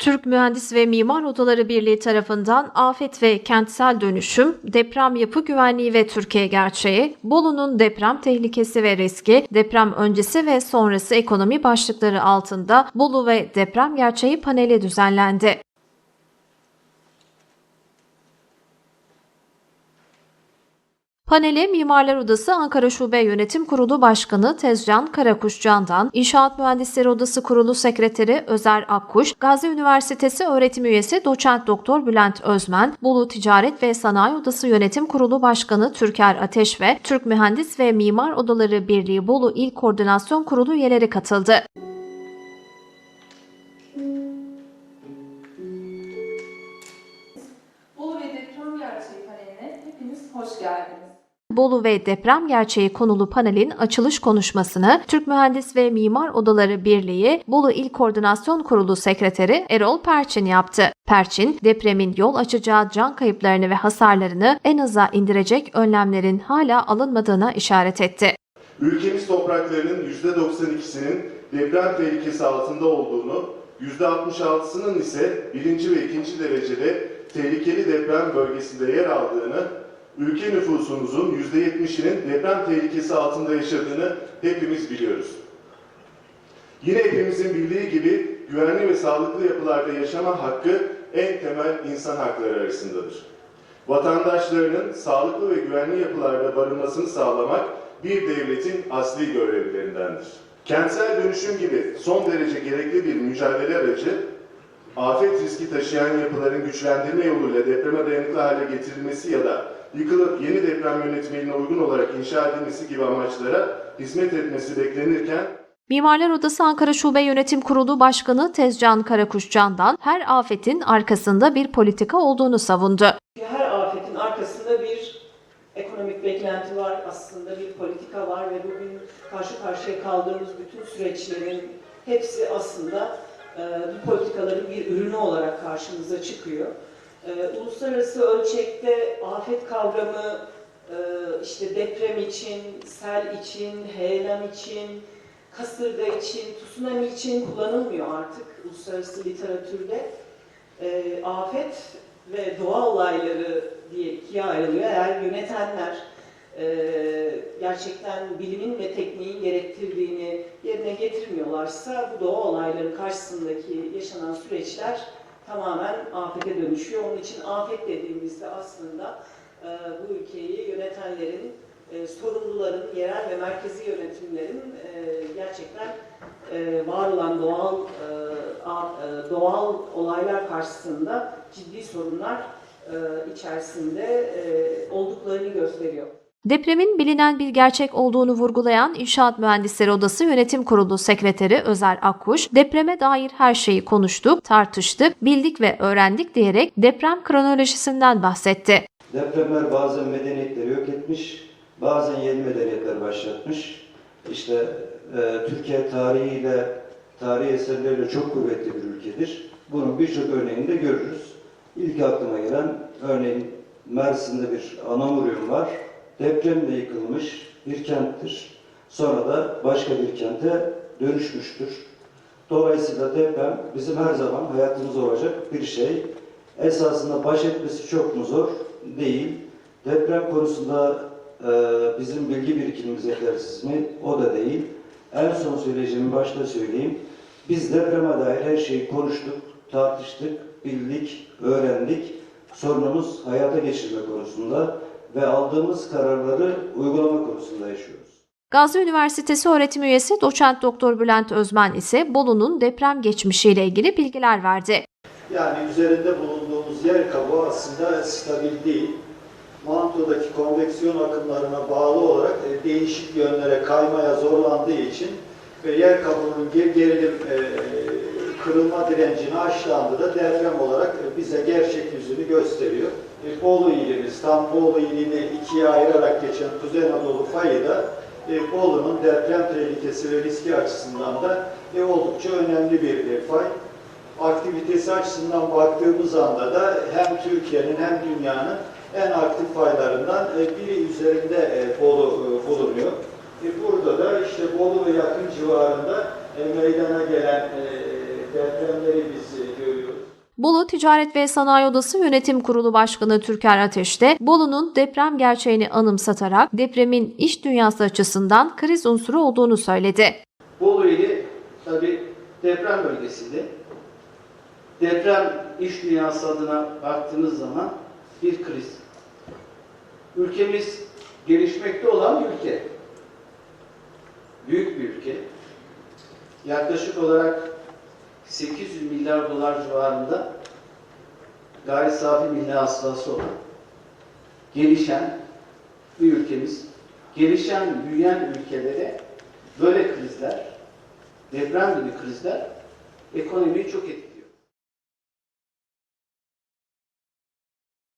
Türk Mühendis ve Mimar Odaları Birliği tarafından Afet ve Kentsel Dönüşüm, Deprem Yapı Güvenliği ve Türkiye Gerçeği, Bolu'nun deprem tehlikesi ve riski, deprem öncesi ve sonrası ekonomi başlıkları altında Bolu ve Deprem Gerçeği paneli düzenlendi. Panele Mimarlar Odası Ankara Şube Yönetim Kurulu Başkanı Tezcan Karakuşcan'dan, İnşaat Mühendisleri Odası Kurulu Sekreteri Özer Akkuş, Gazi Üniversitesi öğretim üyesi Doçent Doktor Bülent Özmen, Bolu Ticaret ve Sanayi Odası Yönetim Kurulu Başkanı Türker Ateş ve Türk Mühendis ve Mimar Odaları Birliği Bolu İl Koordinasyon Kurulu üyeleri katıldı. Bolu ve Deprem Gerçeği paneline hepiniz hoş geldiniz. Bolu ve deprem gerçeği konulu panelin açılış konuşmasını Türk Mühendis ve Mimar Odaları Birliği Bolu İl Koordinasyon Kurulu Sekreteri Erol Perçin yaptı. Perçin, depremin yol açacağı can kayıplarını ve hasarlarını en aza indirecek önlemlerin hala alınmadığına işaret etti. Ülkemiz topraklarının %92'sinin deprem tehlikesi altında olduğunu, %66'sının ise birinci ve ikinci derecede tehlikeli deprem bölgesinde yer aldığını, ülke nüfusumuzun %70'inin deprem tehlikesi altında yaşadığını hepimiz biliyoruz. Yine hepimizin bildiği gibi güvenli ve sağlıklı yapılarda yaşama hakkı en temel insan hakları arasındadır. Vatandaşlarının sağlıklı ve güvenli yapılarda barınmasını sağlamak bir devletin asli görevlerindendir. Kentsel dönüşüm gibi son derece gerekli bir mücadele aracı, afet riski taşıyan yapıların güçlendirme yoluyla depreme dayanıklı hale getirilmesi ya da yıkılıp yeni deprem yönetmeliğine uygun olarak inşa edilmesi gibi amaçlara hizmet etmesi beklenirken Mimarlar Odası Ankara Şube Yönetim Kurulu Başkanı Tezcan Karakuşcan'dan her afetin arkasında bir politika olduğunu savundu. Her afetin arkasında bir ekonomik beklenti var, aslında bir politika var ve bugün karşı karşıya kaldığımız bütün süreçlerin hepsi aslında e, bu politikaların bir ürünü olarak karşımıza çıkıyor. E, uluslararası ölçekte afet kavramı e, işte deprem için, sel için, heyelan için, kasırga için, tsunami için kullanılmıyor artık uluslararası literatürde. E, afet ve doğa olayları diye ikiye ayrılıyor. Eğer yönetenler e, gerçekten bilimin ve tekniğin gerektirdiğini yerine getirmiyorlarsa bu doğa olayları karşısındaki yaşanan süreçler tamamen afete dönüşüyor. Onun için afet dediğimizde aslında e, bu ülkeyi yönetenlerin, e, sorumluların, yerel ve merkezi yönetimlerin e, gerçekten e, var olan doğal e, a- e, doğal olaylar karşısında ciddi sorunlar e, içerisinde e, olduklarını gösteriyor. Depremin bilinen bir gerçek olduğunu vurgulayan İnşaat Mühendisleri Odası Yönetim Kurulu Sekreteri Özer Akkuş, depreme dair her şeyi konuştuk, tartıştık, bildik ve öğrendik diyerek deprem kronolojisinden bahsetti. Depremler bazen medeniyetleri yok etmiş, bazen yeni medeniyetler başlatmış. İşte e, Türkiye tarihiyle, tarihi eserleriyle çok kuvvetli bir ülkedir. Bunun birçok örneğini de görürüz. İlk aklıma gelen örneğin Mersin'de bir Anamuryon var. Depremle yıkılmış bir kenttir. Sonra da başka bir kente dönüşmüştür. Dolayısıyla deprem bizim her zaman hayatımızda olacak bir şey. Esasında baş etmesi çok mu zor? Değil. Deprem konusunda e, bizim bilgi birikimimiz yetersiz mi? O da değil. En son söyleyeceğimi başta söyleyeyim. Biz depreme dair her şeyi konuştuk, tartıştık, bildik, öğrendik. Sorunumuz hayata geçirme konusunda ve aldığımız kararları uygulama konusunda yaşıyoruz. Gazi Üniversitesi öğretim üyesi Doçent Doktor Bülent Özmen ise Bolu'nun deprem geçmişiyle ilgili bilgiler verdi. Yani üzerinde bulunduğumuz yer kabuğu aslında stabil değil. Mantodaki konveksiyon akımlarına bağlı olarak e, değişik yönlere kaymaya zorlandığı için ve yer kabuğunun ger- gerilim e, kırılma direncini aşlandığında da deprem olarak e, bize gerçek yüzünü gösteriyor. E, Bolu ilimiz, tam Bolu ilini ikiye ayırarak geçen Kuzey Anadolu fayı da e, Bolu'nun deprem tehlikesi ve riski açısından da e, oldukça önemli bir e, fay aktivitesi açısından baktığımız anda da hem Türkiye'nin hem dünyanın en aktif faylarından e, biri üzerinde e, Bolu e, bulunuyor. E, Burada da işte Bolu ve yakın civarında e, meydana gelen e, depremleri biz e. Bolu Ticaret ve Sanayi Odası Yönetim Kurulu Başkanı Türker Ateş de Bolu'nun deprem gerçeğini anımsatarak depremin iş dünyası açısından kriz unsuru olduğunu söyledi. Bolu ili tabi deprem bölgesinde. Deprem iş dünyası adına baktığınız zaman bir kriz. Ülkemiz gelişmekte olan bir ülke. Büyük bir ülke. Yaklaşık olarak 800 milyar dolar civarında gayri safi milli hasılası olan gelişen bir ülkemiz. Gelişen, büyüyen ülkelere böyle krizler, deprem gibi krizler ekonomiyi çok etkiliyor.